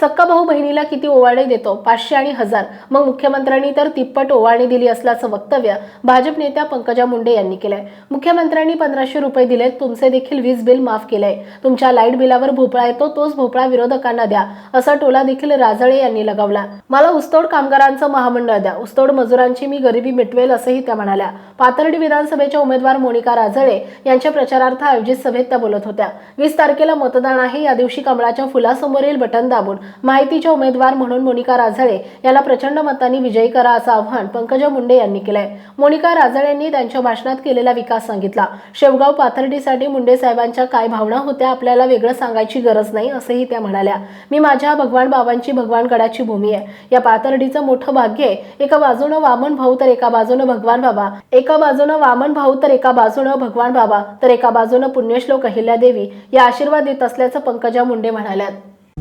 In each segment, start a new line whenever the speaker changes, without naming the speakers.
सक्का भाऊ बहिणीला किती ओवाळणी देतो? पाचशे आणि हजार. मग मुख्यमंत्र्यांनी तर तिप्पट ओवाळणी दिली असल्याचं वक्तव्य भाजप नेत्या पंकजा मुंडे यांनी केलंय. मुख्यमंत्र्यांनी पंधराशे रुपये दिलेत तुमचे देखील वीज बिल माफ केलंय. तुमच्या लाइट बिलावर भोपळा येतो तोच भोपळा विरोधकांना द्या असा टोला देखील राजळे यांनी लगावला. मला उस्तोड कामगारांचं महामंडळ द्या उस्तोड मजुरांची मी गरिबी मिटवेल असंही त्या म्हणाल्या. पाथर्डी विधानसभेच्या उमेदवार मोनिका राजळे यांच्या प्रचारार्थ आयोजित सभेत त्या बोलत होत्या. वीस तारखेला मतदान आहे या दिवशी कमळाच्या फुलासमोरील बटन दाबून माहितीच्या उमेदवार म्हणून मोनिका राजळे याला प्रचंड मतांनी विजयी करा असं आव्हान पंकजा मुंडे यांनी केलंय. मोनिका राजळेंनी त्यांच्या भाषणात केलेला विकास सांगितला. शेवगाव पाथर्डीसाठी मुंडे साहेबांच्या काय भावना होत्या आपल्याला वेगळं सांगायची गरज नाही असंही त्या म्हणाल्या. मी माझ्या भगवान बाबांची भगवानगडाची भूमी आहे. या पाथर्डीचं मोठं भाग्य आहे. एका बाजूनं वामन भाऊ तर एका बाजूनं भगवान बाबा. एक एका बाजूनं वामन भाऊ तर एका बाजूनं भगवान बाबा तर एका बाजूनं पुण्यश्लोक अहिल्यादेवी या आशीर्वाद देत असल्याचं पंकजा मुंडे म्हणाल्यात.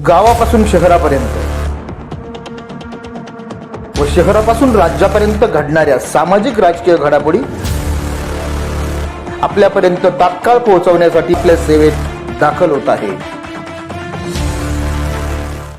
गावापासून शहरापर्यंत व शहरापासून राज्यापर्यंत घडणाऱ्या सामाजिक राजकीय घडामोडी आपल्यापर्यंत तात्काळ पोहोचवण्यासाठी आपल्या सेवेत दाखल होत आहे.